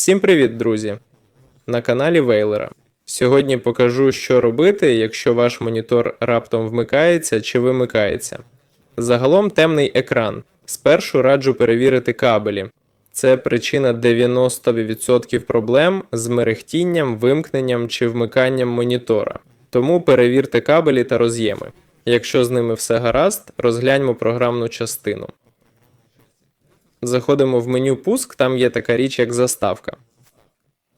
Всім привіт, друзі! На каналі Вейлера. Сьогодні покажу, що робити, якщо ваш монітор раптом вмикається чи вимикається. Загалом темний екран. Спершу раджу перевірити кабелі. Це причина 90% проблем з мерехтінням, вимкненням чи вмиканням монітора. Тому перевірте кабелі та роз'єми. Якщо з ними все гаразд, розгляньмо програмну частину. Заходимо в меню Пуск, там є така річ, як заставка.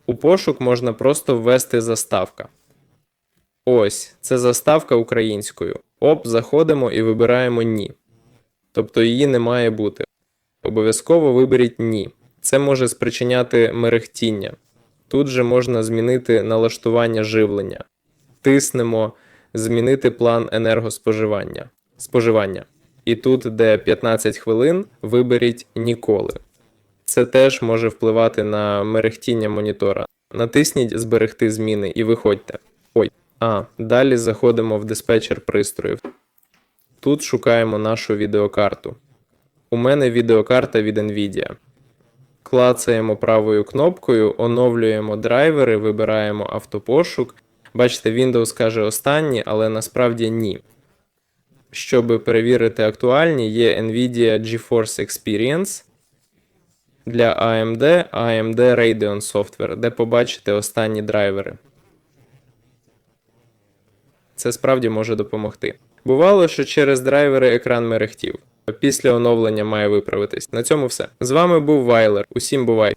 У пошук можна просто ввести заставка. Ось, це заставка українською. Оп, заходимо і вибираємо Ні. Тобто її не має бути. Обов'язково виберіть Ні. Це може спричиняти мерехтіння. Тут же можна змінити налаштування живлення. Тиснемо Змінити план енергоспоживання. Споживання. І тут, де 15 хвилин, виберіть ніколи. Це теж може впливати на мерехтіння монітора. Натисніть Зберегти зміни і виходьте. Ой. А, далі заходимо в диспетчер пристроїв. Тут шукаємо нашу відеокарту. У мене відеокарта від Nvidia. Клацаємо правою кнопкою, оновлюємо драйвери, вибираємо автопошук. Бачите, Windows каже останні, але насправді ні. Щоб перевірити актуальні, є Nvidia GeForce Experience для AMD, AMD Radeon Software, де побачите останні драйвери. Це справді може допомогти. Бувало, що через драйвери екран мерехтів. Після оновлення має виправитись. На цьому все. З вами був Вайлер. Усім бувай!